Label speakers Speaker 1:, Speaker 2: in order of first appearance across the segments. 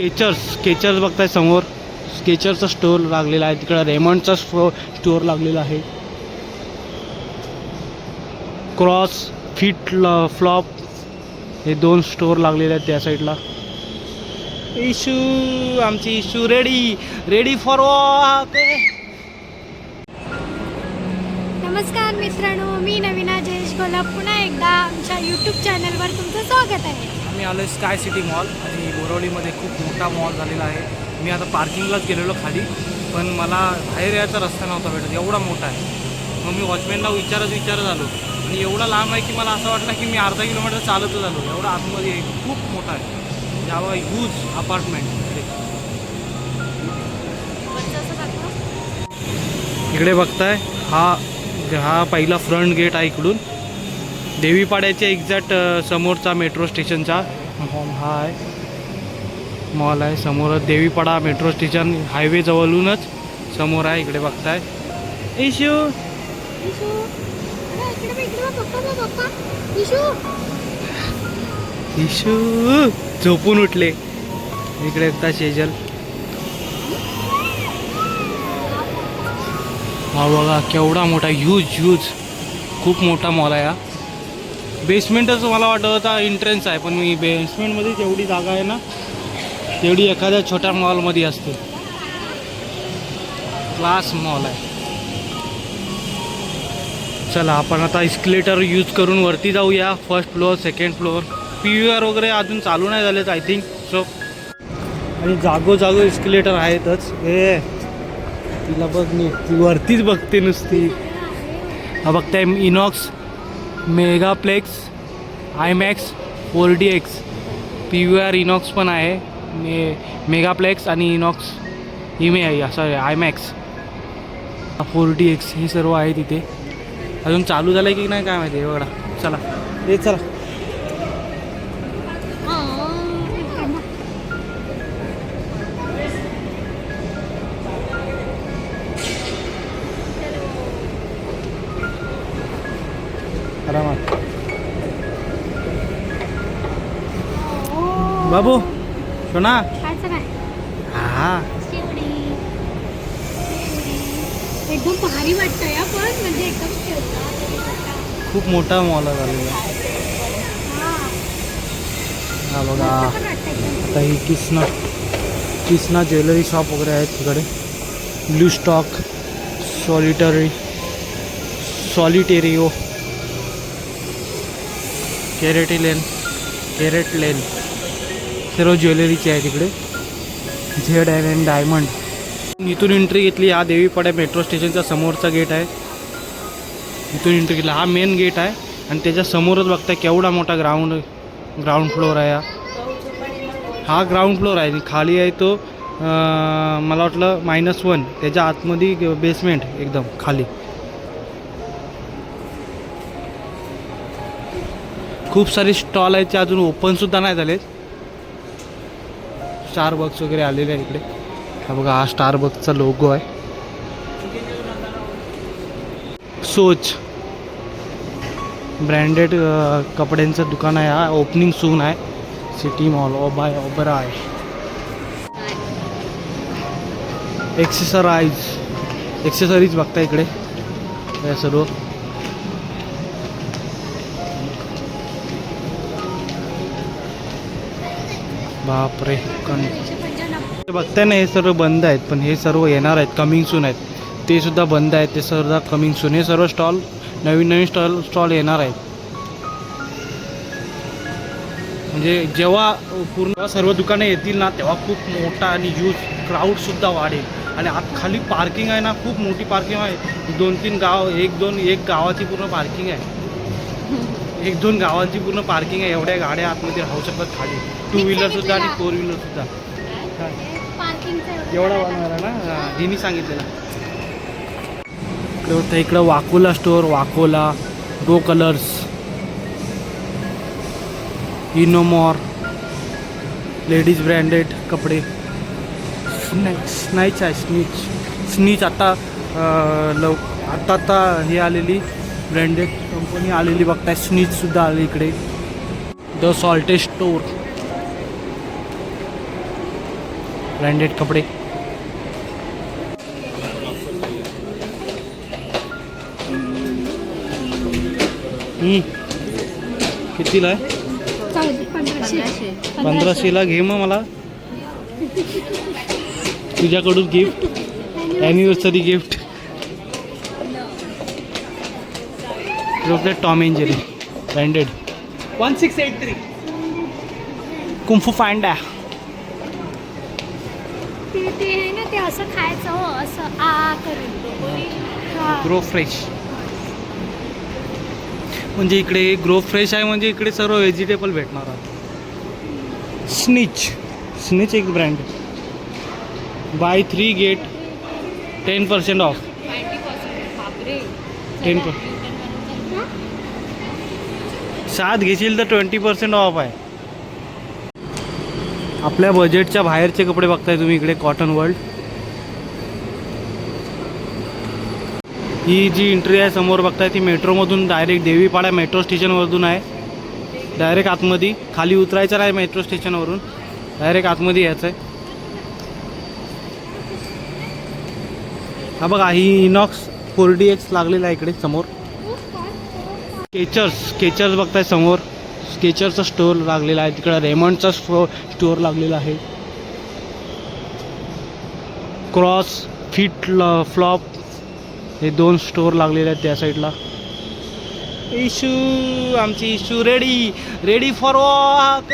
Speaker 1: Skechers Skechers बघताय समोर. स्केचरचा store लागलेला आहे. तिकडं रेमंडचा स्टो स्टोअर लागलेला आहे. क्रॉस फिट फ्लॉप हे दोन स्टोअर लागलेले आहेत त्या साईडला. इशू आमची Ishu ready. Ready for walk.
Speaker 2: नमस्कार मित्रांनो मी नवीना जयेश गोला पुन्हा एकदा आमच्या यूट्यूब चॅनलवर तुमचं स्वागत आहे.
Speaker 1: मी आलो स्काय सिटी मॉल आणि बोरवलीमध्ये खूप मोठा मॉल झालेला आहे. मी आता पार्किंगलाच गेलेलो खाली. पण मला बाहेर यायचा रस्ता नव्हता भेटत. एवढा मोठा आहे. मग मी वॉचमॅनला विचारत विचारत आलो. आणि एवढा लांब आहे की मला असं वाटलं की मी अर्धा किलोमीटर चालतच आलो एवढा आतमध्ये आहे. खूप मोठा आहे. जावा ह्यूज अपार्टमेंट इकडे बघताय हा हा पहिला फ्रंट गेट आहे इकडून. देवीपाड्याच्या एक्झॅक्ट समोरचा मेट्रो स्टेशनचा. हा आहे मॉल आहे समोर देवीपाडा मेट्रो स्टेशन हायवे जवळूनच. समोर आहे इकडे बघताय. इशू.
Speaker 2: इशू.
Speaker 1: झोपून उठले. इकडे एकदा शेजल. हा बघा केवढा मोठा ह्यूज ह्यूज खूप मोठा मॉल आहे हा. बेसमेंटच मला वाटत होता एंट्रन्स आहे पण मी बेसमेंटमध्ये जेवढी जागा आहे ना तेवढी एखाद्या छोट्या मॉलमध्ये असते. क्लास मॉल आहे. चला आपण आता इस्किलेटर यूज करून वरती जाऊया first floor second floor P U R वगैरे अजून चालू नाही झालेत आय थिंक सो आणि जागोजागो इस्किलेटर आहेतच. हे तिला बघ मी ती वरतीच बघते नुसती. हा बघताय INOX megaplex IMAX four D X P V R INOX पण आहे. मे मेगाप्लेक्स आणि इनॉक्स इमे sorry IMAX. Four D X हे सर्व आहे तिथे. अजून चालू झालं की नाही काय माहिती आहे? एवढा चला. ये चला. आरामात. बाबू सोना?
Speaker 2: खायचं काय?
Speaker 1: हा.
Speaker 2: शेवडी. एकदम भारी वाटतंय हा पण म्हणजे एकदम शेवटा.
Speaker 1: खूप मोठा मॉल झालेला. हा बघा.
Speaker 2: पण वाटतं एकदम
Speaker 1: आता ही किसना किसना ज्वेलरी शॉप वगैरे आहेत तिकडे. ब्लू स्टॉक सॉलिटरी सॉलिटेरिओ कॅरेटी लेन कॅरेट लेन सर्व ज्वेलरीची आहे तिकडे. झेड अँड अँड डायमंड इथून एंट्री घेतली हा देवीपाड्या मेट्रो स्टेशनचा समोरचा गेट आहे. इथून एंट्री घेतला हा मेन गेट आहे. आणि त्याच्या समोरच बघताय केवढा मोठा ग्राउंड ग्राउंड फ्लोअर आहे हा. हा ग्राउंड फ्लोअर आहे. आणि खाली आहे तो मला वाटलं मायनस वन त्याच्या आतमध्ये बेसमेंट एकदम खाली. खूप सारे स्टॉल आहेत ते अजून ओपनसुद्धा नाही झालेत. स्टार बक्स वगैरे आलेले आहे इकडे. हा बघा हा स्टार बक्सचा लोगो आहे. सोच. ब्रँडेड कपड्यांचं दुकान आहे. हा ओपनिंग सून आहे. सिटी मॉल ओबाय ओबराय एक्सेसराईज एक्सेसरीज बघता इकडे. या सर्व. बापरे कण. बघताय ना हे सर्व बंद आहेत पण हे सर्व येणार आहेत कमिंग सून आहेत. ते सुद्धा बंद आहेत ते सुद्धा कमिंग सून हे सर्व स्टॉल नवीन नवीन स्टॉल स्टॉल येणार आहेत. म्हणजे जेव्हा पूर्ण सर्व दुकाने येतील ना तेव्हा खूप मोठा आणि यूज क्राऊडसुद्धा वाढेल. आणि आत खाली पार्किंग आहे ना खूप मोठी पार्किंग आहे. दोन तीन गाव एक दोन एक गावाची पूर्ण पार्किंग आहे. एक दोन गावांची पूर्ण पार्किंग आहे एवढ्या गाड्या आतमध्ये राहू शकतात खाली. टू व्हीलरसुद्धा आणि फोर व्हीलरसुद्धा
Speaker 2: पार्किंगचं
Speaker 1: एवढा बनवायला ना? हा, हिनी सांगितलेला. इकडे होतं इकडं Vakola store Vakola Go Colors इनोमॉर ladies branded कपडे. स्नॅ स्नॅच आहे स्नीच स्नीच आता लव आता आता हे आलेली. ब्रँडेड कंपनी आलेली बघताय. स्नीचसुद्धा आली इकडे. द सॉल्टेज स्टोर ब्रँडेड कपडे. कितीला आहे?
Speaker 2: पंधराशे
Speaker 1: पंधराशेला घे मग मला. तुझ्याकडून gift anniversary gift Tom and Jerry branded one six eight three kung fu panda
Speaker 2: ते ते आहे ना ते असं खायचं हो असं आ करून.
Speaker 1: ग्रो फ्रेश म्हणजे इकडे ग्रो फ्रेश आहे म्हणजे इकडे सर्व व्हेजिटेबल भेटणार आहे स्निच स्निच एक brand buy three get ten percent off ten per सात घेशील तर ट्वेंटी पर्सेंट ऑफ आहे. आपल्या बजेटच्या बाहेरचे कपडे बघताय तुम्ही इकडे कॉटन वर्ल्ड ही जी एंट्री आहे समोर बघताय ती मेट्रोमधून डायरेक्ट देवीपाडा मेट्रो स्टेशनवरून आहे. डायरेक्ट आतमध्ये खाली उतरायचं नाही मेट्रो स्टेशनवरून डायरेक्ट आतमध्ये यायचं आहे हा बघा ही इनॉक्स फोर डी एक्स लागलेला आहे इकडे समोर. स्केचर्स स्केचर्स बघताय समोर. स्केचरचा स्टोअर लागलेला आहे. तिकडं रेमंडचा स्टो स्टोअर लागलेला आहे. क्रॉस फिट फ्लॉप हे दोन स्टोअर लागलेले आहेत त्या साईडला इशू आमची Ishu ready ready for walk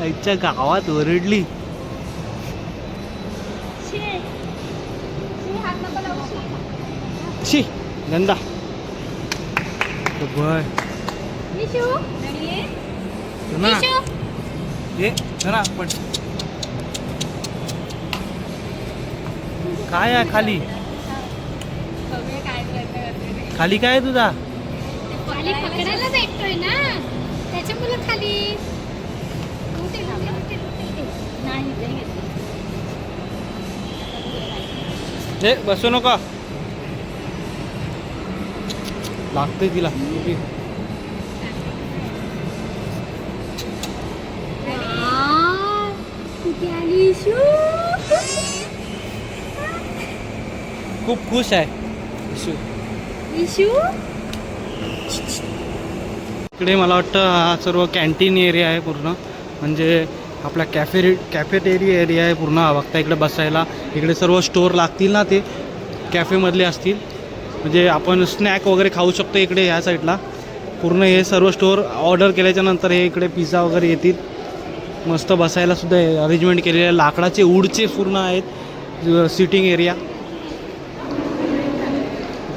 Speaker 1: आईच्या गावात ओरडली? शी बय ना ये जरा पण काय आहे खाली खाली काय आहे तुझा
Speaker 2: खाली पकडायला भेटतोय ना त्याच्यामुळे खाली उठे, उठे, उठे, उठे.
Speaker 1: हे बसू नका लागते तिला? खूप खुश आहे. इशू.
Speaker 2: इशू?
Speaker 1: इकडे मला वाटतं हा सर्व कॅन्टीन एरिया आहे पूर्ण. म्हणजे आपला कॅफे कॅफेटेरिया एरिया आहे पूर्ण. हा बघता इकडे बसायला. इकडे सर्व स्टोअर लागतील ना ते. कॅफेमधले असतील. म्हणजे आपण स्नॅक वगैरे खाऊ शकतो इकडे ह्या साईडला पूर्ण हे सर्व स्टोअर ऑर्डर केल्याच्यानंतर हे इकडे पिझ्झा वगैरे येतील. मस्त बसायला सुद्धा अरेंजमेंट केलेले आहे लाकडाचे उडचे पूर्ण आहेत सिटिंग एरिया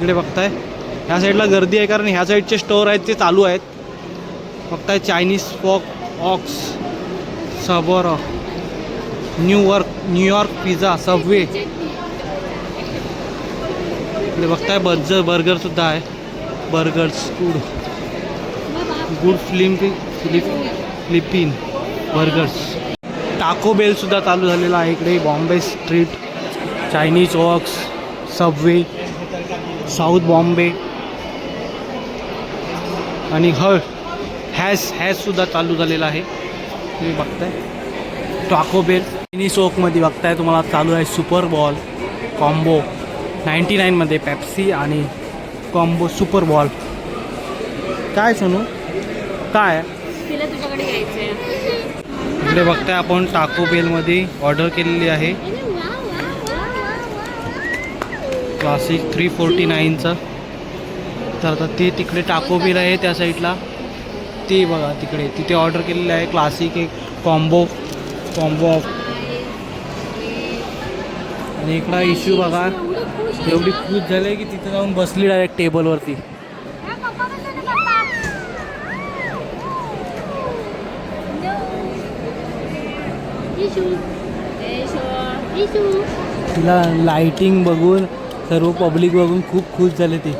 Speaker 1: इकडे बघताय. ह्या साईडला गर्दी आहे कारण ह्या साईडचे स्टोअर आहेत ते चालू आहेत. बघताय चायनीज पॉक ऑक्स Sabour New York New York pizza subway इकडे बघताय बर्जर बर्गर सुद्धा आहे. Burgers good. Good film Philip flippin burgers. Taco Bell सुद्धा चालू झालेला आहे इकडे Bombay street Chinese woks subway south Bombay. आणि हळ हॅस हॅससुद्धा चालू झालेला आहे. तुम्ही बघताय. टाको बेल चायनीज वॉकमध्ये बघताय तुम्हाला चालू आहे सुपर बॉल कॉम्बो. नाईन्टी नाईनमध्ये पेप्सी आणि कॉम्बो सुपर बॉल. काय सोनू? काय? इकडे बघताय आपण टाको बेलमध्ये ऑर्डर केलेली आहे. क्लासिक थ्री फोर्टी नाईनचं. तर आता ते तिकडे टाको बेल आहे त्या साईडला. ते बघा तिकडे तिथे ऑर्डर केलेलं आहे. क्लासिक एक कॉम्बो कॉम्बो ऑफ आणि इकडा इश्यू बघा.
Speaker 2: एवढी
Speaker 1: खूप झाली की तिथे जाऊन बसली डायरेक्ट टेबलवरती तिला लाइटिंग बघून सर्व पब्लिक बघून खूप खुश झाले ती.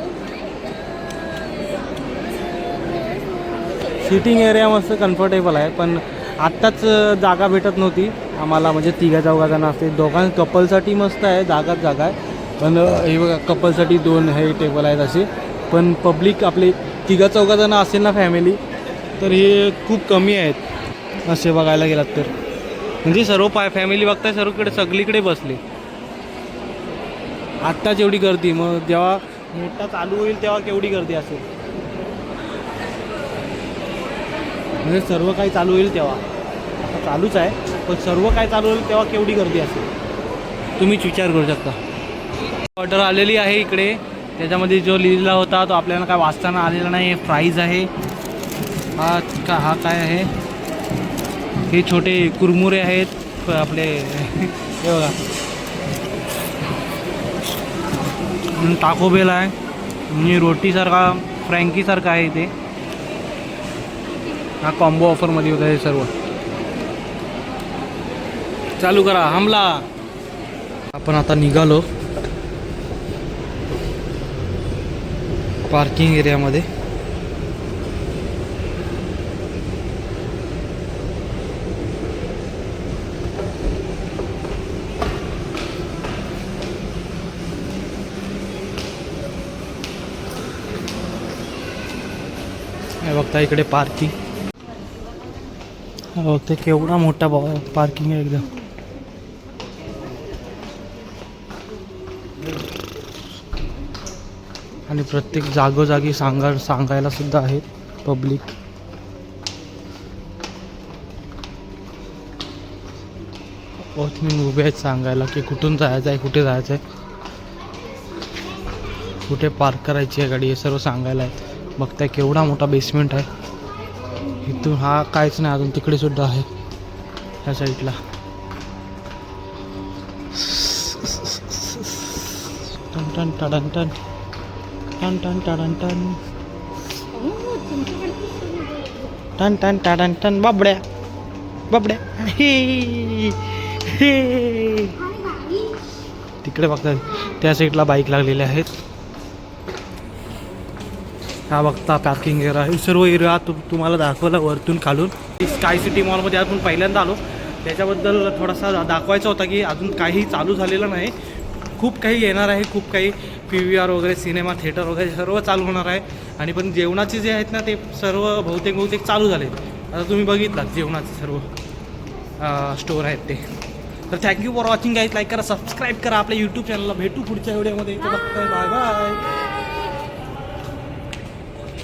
Speaker 1: सिटिंग एरिया मस्त कम्फर्टेबल आहे पण आत्ताच जागा भेटत नव्हती. आम्हाला म्हणजे तिघा चौघा जण असते. दोघां कपलसाठी मस्त आहे जागाच जागा आहे. पण हे बघा कपलसाठी दोन हे टेबल आहेत असे. पण पब्लिक आपले तिघा चौघा जण असेल ना फॅमिली तर हे खूप कमी आहेत. असे बघायला गेलात तर. म्हणजे सर्व पाय फॅमिली बघताय सर्वकडे सगळीकडे बसले. आत्ताच एवढी गर्दी मग जेव्हा मोठा चालू होईल तेव्हा केवढी गर्दी असेल? म्हणजे सर्व काही चालू होईल तेव्हा. आता चालूच आहे. पण सर्व काय चालू होईल तेव्हा केवढी गर्दी असेल? तुम्हीच विचार करू शकता. ऑर्डर आलेली आहे इकडे. त्याच्यामध्ये जो लिहिलेला होता तो आपल्याला काय वाचताना आलेला नाही. प्राईज आहे. हा का हा काय आहे? हे छोटे कुरमुरे आहेत. आपले हे बघा. टाकोबेल आहे. म्हणजे आणि रोटीसारखा फ्रँकीसारखा आहे ते हा कॉम्बो ऑफरमध्ये होता हे सर्व. चालू करा हमला. आपण आता निघालो. पार्किंग एरियामध्ये बघता इकडे पार्किंग बघते केवढा मोठा पार्किंग आहे एकदम. आणि प्रत्येक जागोजागी सांगा सांगायला सुद्धा आहेत पब्लिक वॉचमॅन उभे आहेत सांगायला की कुठून जायचं आहे कुठे जायचं आहे? कुठे पार्क करायची आहे गाडी? हे सर्व सांगायला आहेत. बघताय केवढा मोठा बेसमेंट आहे. इथून हा काहीच नाही अजून तिकडे सुद्धा आहे. ह्या साईडला टन टन टडन टन. टन टन टडन टन टन टन टडन टन बाबड्या बाबड्या हे हे तिकडे बघता त्या साईडला बाईक लागलेल्या आहेत. हा बघता पार्किंग एरिया हे सर्व एरिया तु तुम्हाला दाखवला वरतून खालून. स्काय सिटी मॉलमध्ये आपण पहिल्यांदा आलो. त्याच्याबद्दल थोडासा दाखवायचा होता की अजून काही चालू झालेलं नाही. खूप काही येणार आहे खूप काही पी व्ही आर वगैरे सिनेमा थिएटर वगैरे सर्व चालू होणार आहे. आणि पण जेवणाचे जे आहेत ना ते सर्व बहुतेक बहुतेक चालू झाले आता तुम्ही बघितलात जेवणाचे सर्व स्टोर आहेत ते. तर thank you for watching guys like करा सबस्क्राईब करा. आपल्या यूट्यूब चॅनलला भेटू पुढच्या व्हिडिओमध्ये बघताय. Bye bye